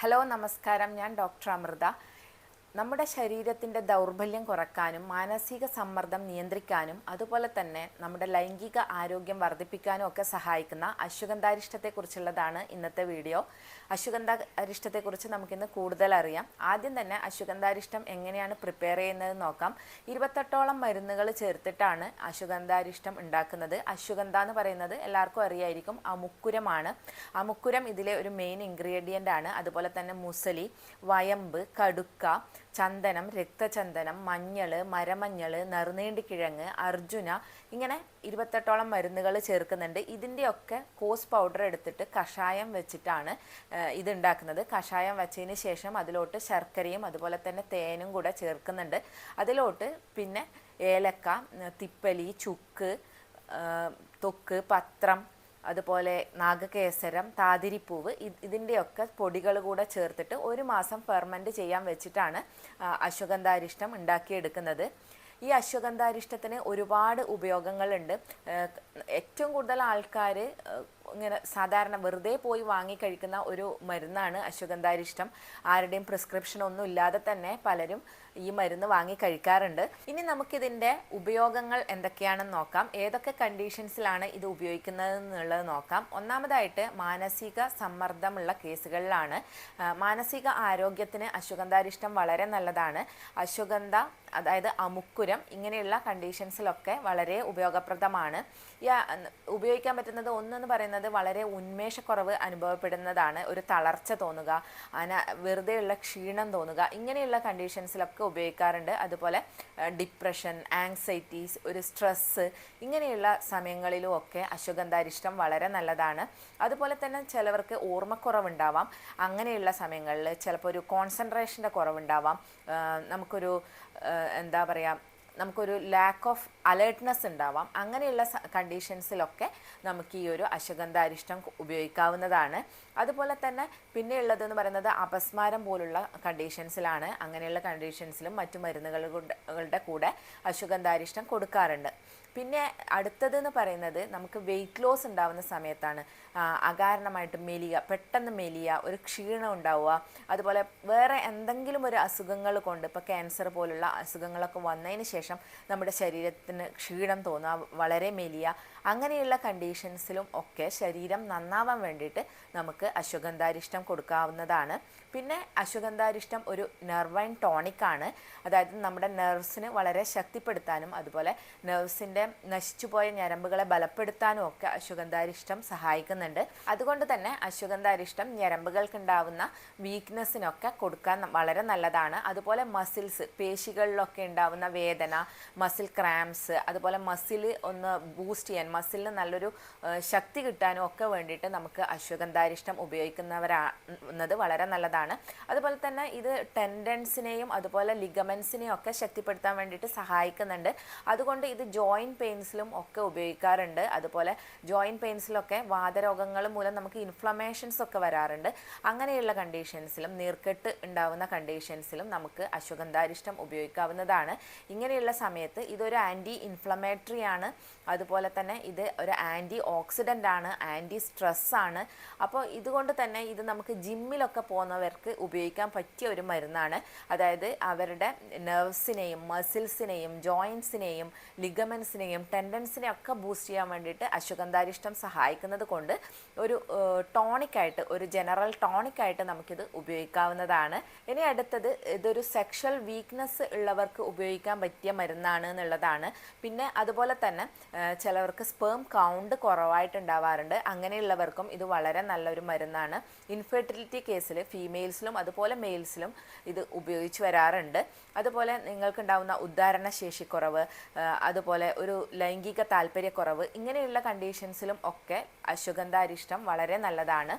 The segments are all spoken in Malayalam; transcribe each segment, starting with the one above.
ഹലോ നമസ്കാരം. ഞാൻ ഡോക്ടർ അമൃത. നമ്മുടെ ശരീരത്തിന്റെ ദൗർബല്യം കുറക്കാനും മാനസിക സമ്മർദ്ദം നിയന്ത്രിക്കാനും അതുപോലെ തന്നെ നമ്മുടെ ലൈംഗിക ആരോഗ്യം വർദ്ധിപ്പിക്കാനും ഒക്കെ സഹായിക്കുന്ന അശ്വഗന്ധാരിഷ്ടത്തെക്കുറിച്ചുള്ളതാണ് ഇന്നത്തെ വീഡിയോ. അശ്വഗന്ധാരിഷ്ടത്തെക്കുറിച്ച് നമുക്കിന്ന് കൂടുതൽ അറിയാം. ആദ്യം തന്നെ അശ്വഗന്ധാരിഷ്ടം എങ്ങനെയാണ് പ്രിപ്പയർ ചെയ്യുന്നത് നോക്കാം. ഇരുപത്തെട്ടോളം മരുന്നുകൾ ചേർത്തിട്ടാണ് അശ്വഗന്ധാരിഷ്ടം ഉണ്ടാക്കുന്നത്. അശ്വഗന്ധ എന്ന് പറയുന്നത് എല്ലാവർക്കും അറിയായിരിക്കും അമുക്കുരമാണ്. അമുക്കുരം ഇതിലെ ഒരു മെയിൻ ഇൻഗ്രീഡിയന്റ് ആണ്. അതുപോലെ തന്നെ മുസലി വയമ്പ് കടുക്ക ചന്ദനം രക്തചന്ദനം മഞ്ഞൾ മരമഞ്ഞൾ നറുനീണ്ടിക്കിഴങ്ങ് അർജുന ഇങ്ങനെ ഇരുപത്തെട്ടോളം മരുന്നുകൾ ചേർക്കുന്നുണ്ട്. ഇതിന്റെയൊക്കെ കോസ് പൗഡർ എടുത്തിട്ട് കഷായം വെച്ചിട്ടാണ് ഇതുണ്ടാക്കുന്നത്. കഷായം വെച്ചതിന് ശേഷം അതിലോട്ട് ശർക്കരയും അതുപോലെ തന്നെ തേനും കൂടെ ചേർക്കുന്നുണ്ട്. അതിലോട്ട് പിന്നെ ഏലക്ക തിപ്പലി ചുക്ക് തൊക്ക് പത്രം അതുപോലെ നാഗകേസരം താതിരിപ്പൂവ് ഇതിന്റെയൊക്കെ പൊടികൾ കൂടെ ചേർത്തിട്ട് ഒരു മാസം ഫെർമെന്റ് ചെയ്യാൻ വെച്ചിട്ടാണ് അശ്വഗന്ധാരിഷ്ടം ഉണ്ടാക്കിയെടുക്കുന്നത്. ഈ അശ്വഗന്ധാരിഷ്ടത്തിന് ഒരുപാട് ഉപയോഗങ്ങളുണ്ട്. ഏറ്റവും കൂടുതൽ ആൾക്കാർ ഇങ്ങനെ സാധാരണ വെറുതെ പോയി വാങ്ങിക്കഴിക്കുന്ന ഒരു മരുന്നാണ് അശ്വഗന്ധാരിഷ്ടം. ആരുടെയും പ്രിസ്ക്രിപ്ഷൻ ഒന്നും ഇല്ലാതെ തന്നെ പലരും ഈ മരുന്ന് വാങ്ങി കഴിക്കാറുണ്ട്. ഇനി നമുക്കിതിന്റെ ഉപയോഗങ്ങൾ എന്തൊക്കെയാണെന്ന് നോക്കാം. ഏതൊക്കെ കണ്ടീഷൻസിലാണ് ഇത് ഉപയോഗിക്കുന്നത് എന്നുള്ളത് നോക്കാം. ഒന്നാമതായിട്ട് മാനസിക സമ്മർദ്ദമുള്ള കേസുകളിലാണ്. മാനസിക ആരോഗ്യത്തിന് അശ്വഗന്ധാരിഷ്ടം വളരെ നല്ലതാണ്. അശ്വഗന്ധ അതായത് അമുക്കുരം ഇങ്ങനെയുള്ള കണ്ടീഷൻസിലൊക്കെ വളരെ ഉപയോഗപ്രദമാണ്. ഉപയോഗിക്കാൻ പറ്റുന്നത് ഒന്നെന്ന് പറയുന്നത് വളരെ ഉന്മേഷക്കുറവ് അനുഭവപ്പെടുന്നതാണ്. ഒരു തളർച്ച തോന്നുക അന വെറുതെയുള്ള ക്ഷീണം തോന്നുക ഇങ്ങനെയുള്ള കണ്ടീഷൻസിലൊക്കെ ഉപയോഗിക്കാറുണ്ട്. അതുപോലെ ഡിപ്രഷൻ ആങ്സൈറ്റീസ് ഒരു സ്ട്രെസ്സ് ഇങ്ങനെയുള്ള സമയങ്ങളിലും ഒക്കെ അശ്വഗന്ധാരിഷ്ടം വളരെ നല്ലതാണ്. അതുപോലെ തന്നെ ചിലവർക്ക് ഓർമ്മക്കുറവുണ്ടാവാം. അങ്ങനെയുള്ള സമയങ്ങളിൽ ചിലപ്പോൾ ഒരു കോൺസെൻട്രേഷന്റെ കുറവുണ്ടാവാം. നമുക്കൊരു എന്താ പറയുക നമുക്കൊരു ലാക്ക് ഓഫ് അലേർട്ട്നെസ് ഉണ്ടാവാം. അങ്ങനെയുള്ള കണ്ടീഷൻസിലൊക്കെ നമുക്ക് ഈ ഒരു അശുഗന്ധാരിഷ്ടം ഉപയോഗിക്കാവുന്നതാണ്. അതുപോലെ തന്നെ പിന്നെ ഉള്ളതെന്ന് പറയുന്നത് അപസ്മാരം പോലുള്ള കണ്ടീഷൻസിലാണ് അങ്ങനെയുള്ള കണ്ടീഷൻസിലും മറ്റു മരുന്നുകളുടെ കൂടെ അശ്വഗന്ധാരിഷ്ടം കൊടുക്കാറുണ്ട്. പിന്നെ അടുത്തതെന്ന് പറയുന്നത് നമുക്ക് വെയിറ്റ് ലോസ് ഉണ്ടാവുന്ന സമയത്താണ്. അകാരണമായിട്ട് മെലിയ പെട്ടെന്ന് മെലിയ ഒരു ക്ഷീണം ഉണ്ടാവുക. അതുപോലെ വേറെ എന്തെങ്കിലും ഒരു അസുഖങ്ങൾ കൊണ്ട് ഇപ്പോൾ ക്യാൻസർ പോലുള്ള അസുഖങ്ങളൊക്കെ വന്നതിന് ശേഷം നമ്മുടെ ശരീരത്തിന് ക്ഷീണം തോന്നുക വളരെ മെലിയ അങ്ങനെയുള്ള കണ്ടീഷൻസിലും ഒക്കെ ശരീരം നന്നാവാൻ വേണ്ടിയിട്ട് നമുക്ക് അശ്വഗന്ധാരിഷ്ടം കൊടുക്കാവുന്നതാണ്. പിന്നെ അശ്വഗന്ധാരിഷ്ടം ഒരു നെർവൈൻ ടോണിക്കാണ് അതായത് നമ്മുടെ നെർവ്സിന് വളരെ ശക്തിപ്പെടുത്താനും അതുപോലെ നെർവ്സിന്റെ നശിച്ചുപോയ ഞരമ്പുകളെ ബലപ്പെടുത്താനും ഒക്കെ അശ്വഗന്ധാരിഷ്ടം സഹായിക്കുന്നുണ്ട്. അതുകൊണ്ട് തന്നെ അശ്വഗന്ധാരിഷ്ടം ഞരമ്പുകൾക്കുണ്ടാവുന്ന വീക്ക്നെസ്സിനൊക്കെ കൊടുക്കാൻ വളരെ നല്ലതാണ്. അതുപോലെ മസിൽസ് പേശികളിലൊക്കെ ഉണ്ടാവുന്ന വേദന മസിൽ ക്രാംസ് അതുപോലെ മസിൽ ഒന്ന് ബൂസ്റ്റ് ചെയ്യാൻ മസിലിന് നല്ലൊരു ശക്തി കിട്ടാനും ഒക്കെ വേണ്ടിയിട്ട് നമുക്ക് അശ്വഗന്ധാരിഷ്ടം ഉപയോഗിക്കുന്നവരാകുന്നത് വളരെ നല്ലതാണ്. അതുപോലെ തന്നെ ഇത് ടെൻഡൻസിനെയും അതുപോലെ ലിഗമെൻസിനെയും ഒക്കെ ശക്തിപ്പെടുത്താൻ വേണ്ടിയിട്ട് സഹായിക്കുന്നുണ്ട്. അതുകൊണ്ട് ഇത് ജോയിന്റ് പെയിൻസിലും ഒക്കെ ഉപയോഗിക്കാറുണ്ട്. അതുപോലെ ജോയിന്റ് പെയിൻസിലൊക്കെ വാതരോഗങ്ങൾ മൂലം നമുക്ക് ഇൻഫ്ലമേഷൻസ് ഒക്കെ വരാറുണ്ട്. അങ്ങനെയുള്ള കണ്ടീഷൻസിലും നീർക്കെട്ട് ഉണ്ടാവുന്ന കണ്ടീഷൻസിലും നമുക്ക് അശ്വഗന്ധാരിഷ്ടം ഉപയോഗിക്കാവുന്നതാണ്. ഇങ്ങനെയുള്ള സമയത്ത് ഇതൊരു ആന്റി ഇൻഫ്ലമേറ്ററി ആണ്. അതുപോലെ തന്നെ ഇത് ഒരു ആന്റി ഓക്സിഡന്റ് ആണ് ആന്റി സ്ട്രെസ് ആണ്. അപ്പോൾ ഇതുകൊണ്ട് തന്നെ ഇത് നമുക്ക് ജിമ്മിലൊക്കെ പോകുന്നവർക്ക് ഉപയോഗിക്കാൻ പറ്റിയ ഒരു മരുന്നാണ്. അതായത് അവരുടെ നെർവ്സിനെയും മസിൽസിനെയും ജോയിൻസിനെയും ലിഗമെൻസിനെയും ടെൻഡൻസിനെയും ഒക്കെ ബൂസ്റ്റ് ചെയ്യാൻ വേണ്ടിയിട്ട് അശ്വഗന്ധാരിഷ്ടം സഹായിക്കുന്നത് കൊണ്ട് ഒരു ടോണിക്കായിട്ട് ഒരു ജനറൽ ടോണിക്കായിട്ട് നമുക്കിത് ഉപയോഗിക്കാവുന്നതാണ്. ഇനി അടുത്തത് ഇതൊരു സെക്ഷൽ വീക്ക്നെസ് ഉള്ളവർക്ക് ഉപയോഗിക്കാൻ പറ്റിയ മരുന്നാണ് എന്നുള്ളതാണ്. പിന്നെ അതുപോലെ തന്നെ ചിലവർക്ക് സ്പേം കൗണ്ട് കുറവായിട്ടുണ്ടാവാറുണ്ട്. അങ്ങനെയുള്ളവർക്കും ഇത് വളരെ നല്ലൊരു മരുന്നാണ്. ഇൻഫെർട്ടിലിറ്റി കേസിൽ ഫീമെയിൽസിലും അതുപോലെ മെയിൽസിലും ഇത് ഉപയോഗിച്ച് വരാറുണ്ട്. അതുപോലെ നിങ്ങൾക്കുണ്ടാവുന്ന ഉദ്ധാരണ ശേഷിക്കുറവ് ആ, അതുപോലെ ഒരു ലൈംഗിക താല്പര്യക്കുറവ് ഇങ്ങനെയുള്ള കണ്ടീഷൻസിലും ഒക്കെ അശ്വഗന്ധാരിഷ്ടം വളരെ നല്ലതാണ്.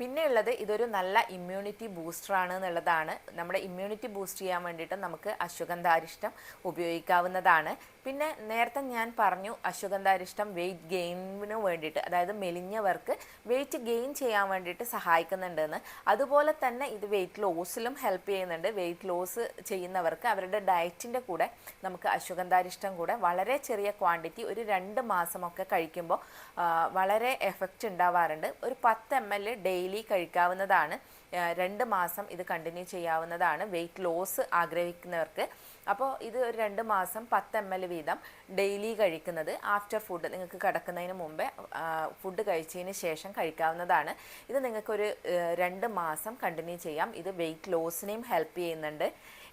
പിന്നെയുള്ളത് ഇതൊരു നല്ല ഇമ്മ്യൂണിറ്റി ബൂസ്റ്റർ ആണ് എന്നുള്ളതാണ്. നമ്മുടെ ഇമ്മ്യൂണിറ്റി ബൂസ്റ്റ് ചെയ്യാൻ വേണ്ടിയിട്ട് നമുക്ക് അശ്വഗന്ധാരിഷ്ടം ഉപയോഗിക്കാവുന്നതാണ്. പിന്നെ നേരത്തെ ഞാൻ പറഞ്ഞു അശ്വഗന്ധാരിഷ്ടം വെയിറ്റ് ഗെയിനിന് വേണ്ടിയിട്ട് അതായത് മെലിഞ്ഞവർക്ക് വെയിറ്റ് ഗെയിൻ ചെയ്യാൻ വേണ്ടിയിട്ട് സഹായിക്കുന്നുണ്ടെന്ന്. അതുപോലെ തന്നെ ഇത് വെയിറ്റ് ലോസിലും ഹെൽപ്പ് ചെയ്യുന്നുണ്ട്. വെയിറ്റ് ലോസ് ചെയ്യുന്നവർക്ക് അവരുടെ ഡയറ്റിന്റെ കൂടെ നമുക്ക് അശ്വഗന്ധാരിഷ്ടം കൂടെ വളരെ ചെറിയ ക്വാണ്ടിറ്റി ഒരു രണ്ട് മാസമൊക്കെ കഴിക്കുമ്പോൾ വളരെ എഫക്റ്റ് ഉണ്ടാവാറുണ്ട്. ഒരു പത്ത് എം എൽ ഡെയിലി കഴിക്കാവുന്നതാണ്. രണ്ട് മാസം ഇത് കണ്ടിന്യൂ ചെയ്യാവുന്നതാണ്. വെയിറ്റ് ലോസ് ആഗ്രഹിക്കുന്നവർക്ക്. അപ്പോൾ ഇത് ഒരു രണ്ട് മാസം പത്ത് എം എൽ വീതം ഡെയിലി കഴിക്കുന്നത് ആഫ്റ്റർ ഫുഡ് നിങ്ങൾക്ക് കിടക്കുന്നതിന് മുമ്പേ ഫുഡ് കഴിച്ചതിന് ശേഷം കഴിക്കാവുന്നതാണ്. ഇത് നിങ്ങൾക്കൊരു രണ്ട് മാസം കണ്ടിന്യൂ ചെയ്യാം. ഇത് വെയിറ്റ് ലോസിനെയും ഹെൽപ്പ് ചെയ്യുന്നുണ്ട്.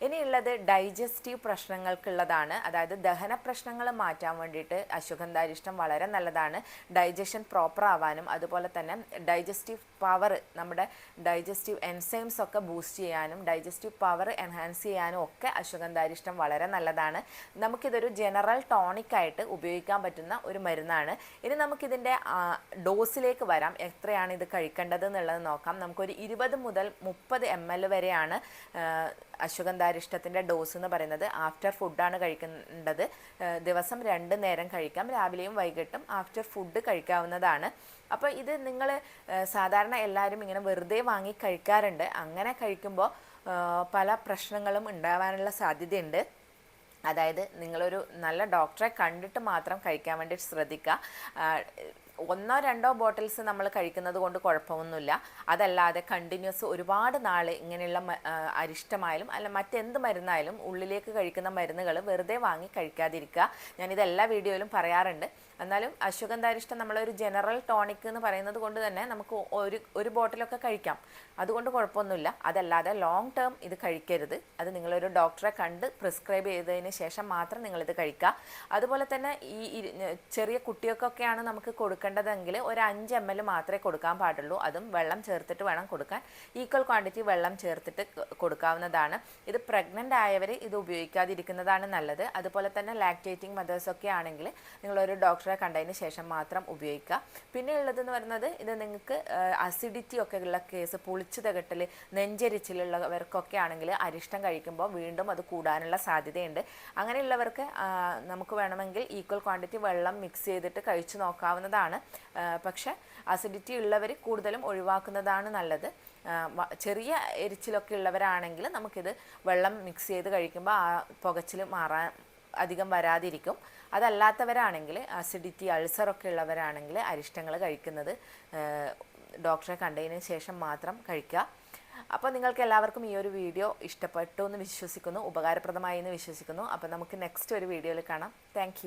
ഇനിയുള്ളത് ഡൈജസ്റ്റീവ് പ്രശ്നങ്ങൾക്കുള്ളതാണ്. അതായത് ദഹന പ്രശ്നങ്ങൾ മാറ്റാൻ വേണ്ടിയിട്ട് അശ്വഗന്ധാരിഷ്ടം വളരെ നല്ലതാണ്. ഡൈജഷൻ പ്രോപ്പർ ആവാനും അതുപോലെ തന്നെ ഡൈജസ്റ്റീവ് പവർ നമ്മുടെ ഡൈജസ്റ്റീവ് എൻസൈംസ് ഒക്കെ ബൂസ്റ്റ് ചെയ്യാനും ഡൈജസ്റ്റീവ് പവർ എൻഹാൻസ് ചെയ്യാനും ഒക്കെ അശ്വഗന്ധാരിഷ്ടം വളരെ നല്ലതാണ്. നമുക്കിതൊരു ജനറൽ ടോണിക്കായിട്ട് ഉപയോഗിക്കാൻ പറ്റുന്ന ഒരു മരുന്നാണ്. ഇനി നമുക്കിതിന്റെ ഡോസിലേക്ക് വരാം. എത്രയാണ് ഇത് കഴിക്കേണ്ടത് എന്നുള്ളത് നോക്കാം. നമുക്കൊരു ഇരുപത് മുതൽ മുപ്പത് എം എൽ വരെയാണ് അശ്വഗന്ധാരിഷ്ടത്തിന്റെ ഡോസ് എന്ന് പറയുന്നത്. ആഫ്റ്റർ ഫുഡാണ് കഴിക്കേണ്ടത്. ദിവസം രണ്ട് നേരം കഴിക്കാം. രാവിലെയും വൈകിട്ടും ആഫ്റ്റർ ഫുഡ് കഴിക്കാവുന്നതാണ്. അപ്പോൾ ഇത് നിങ്ങൾ സാധാരണ എല്ലാവരും ഇങ്ങനെ വെറുതെ വാങ്ങി കഴിക്കാറുണ്ട്. അങ്ങനെ കഴിക്കുമ്പോൾ പല പ്രശ്നങ്ങളും ഉണ്ടാവാനുള്ള സാധ്യതയുണ്ട്. അതായത് നിങ്ങളൊരു നല്ല ഡോക്ടറെ കണ്ടിട്ട് മാത്രം കഴിക്കാൻ വേണ്ടി ശ്രദ്ധിക്കുക. ഒന്നോ രണ്ടോ ബോട്ടിൽസ് നമ്മൾ കഴിക്കുന്നത് കൊണ്ട് കുഴപ്പമൊന്നുമില്ല. അതല്ലാതെ കണ്ടിന്യൂസ് ഒരുപാട് നാൾ ഇങ്ങനെയുള്ള അരിഷ്ടമായാലും അല്ല മറ്റെന്ത് മരുന്നായാലും ഉള്ളിലേക്ക് കഴിക്കുന്ന മരുന്നുകൾ വെറുതെ വാങ്ങി കഴിക്കാതിരിക്കുക. ഞാനിത് എല്ലാ വീഡിയോയിലും പറയാറുണ്ട്. എന്നാലും അശ്വഗന്ധാരിഷ്ടം നമ്മളൊരു ജനറൽ ടോണിക് എന്ന് പറയുന്നത് കൊണ്ട് തന്നെ നമുക്ക് ഒരു ഒരു ബോട്ടിലൊക്കെ കഴിക്കാം. അതുകൊണ്ട് കുഴപ്പമൊന്നുമില്ല. അതല്ലാതെ ലോങ് ടേം ഇത് കഴിക്കരുത്. അത് നിങ്ങളൊരു ഡോക്ടറെ കണ്ട് പ്രിസ്ക്രൈബ് ചെയ്തതിന് ശേഷം മാത്രം നിങ്ങളിത് കഴിക്കുക. അതുപോലെ തന്നെ ഈ ചെറിയ കുട്ടികൾക്കൊക്കെയാണ് നമുക്ക് കൊടുക്കേണ്ടതെങ്കിൽ ഒരു അഞ്ച് എം എൽ മാത്രമേ കൊടുക്കാൻ പാടുള്ളൂ. അതും വെള്ളം ചേർത്തിട്ട് വേണം കൊടുക്കാൻ. ഈക്വൽ ക്വാണ്ടിറ്റി വെള്ളം ചേർത്തിട്ട് കൊടുക്കാവുന്നതാണ്. ഇത് പ്രഗ്നന്റ് ആയവർ ഇത് ഉപയോഗിക്കാതിരിക്കുന്നതാണ് നല്ലത്. അതുപോലെ തന്നെ ലാക്ടേറ്റിംഗ് മദേഴ്സൊക്കെ ആണെങ്കിൽ നിങ്ങളൊരു ഡോക്ടറെ കണ്ടതിന് ശേഷം മാത്രം ഉപയോഗിക്കുക. പിന്നെ ഉള്ളതെന്ന് പറയുന്നത് ഇത് നിങ്ങൾക്ക് അസിഡിറ്റി ഒക്കെ ഉള്ള കേസ് പുളിച്ചു തകട്ടൽ നെഞ്ചരിച്ചിലുള്ളവർക്കൊക്കെ ആണെങ്കിൽ അരിഷ്ടം കഴിക്കുമ്പോൾ വീണ്ടും അത് കൂടാനുള്ള സാധ്യതയുണ്ട്. അങ്ങനെയുള്ളവർക്ക് നമുക്ക് വേണമെങ്കിൽ ഈക്വൽ ക്വാണ്ടിറ്റി വെള്ളം മിക്സ് ചെയ്തിട്ട് കഴിച്ചു നോക്കാവുന്നതാണ്. ആ, പക്ഷേ അസിഡിറ്റി ഉള്ളവർ കൂടുതലും ഒഴിവാക്കുന്നതാണ് നല്ലത്. ചെറിയ എരിച്ചിലൊക്കെ ഉള്ളവരാണെങ്കിൽ നമുക്കിത് വെള്ളം മിക്സ് ചെയ്ത് കഴിക്കുമ്പോൾ ആ പുകച്ചിൽ മാറാൻ അധികം വരാതിരിക്കും. അതല്ലാത്തവരാണെങ്കിൽ അസിഡിറ്റി അൾസറൊക്കെ ഉള്ളവരാണെങ്കിൽ അരിഷ്ടങ്ങൾ കഴിക്കുന്നത് ഡോക്ടറെ കണ്ടതിന് ശേഷം മാത്രം കഴിക്കുക. അപ്പോൾ നിങ്ങൾക്ക് എല്ലാവർക്കും ഈ ഒരു വീഡിയോ ഇഷ്ടപ്പെട്ടു എന്ന് വിശ്വസിക്കുന്നു ഉപകാരപ്രദമായി എന്ന് വിശ്വസിക്കുന്നു. അപ്പോൾ നമുക്ക് നെക്സ്റ്റ് ഒരു വീഡിയോയിൽ കാണാം. താങ്ക്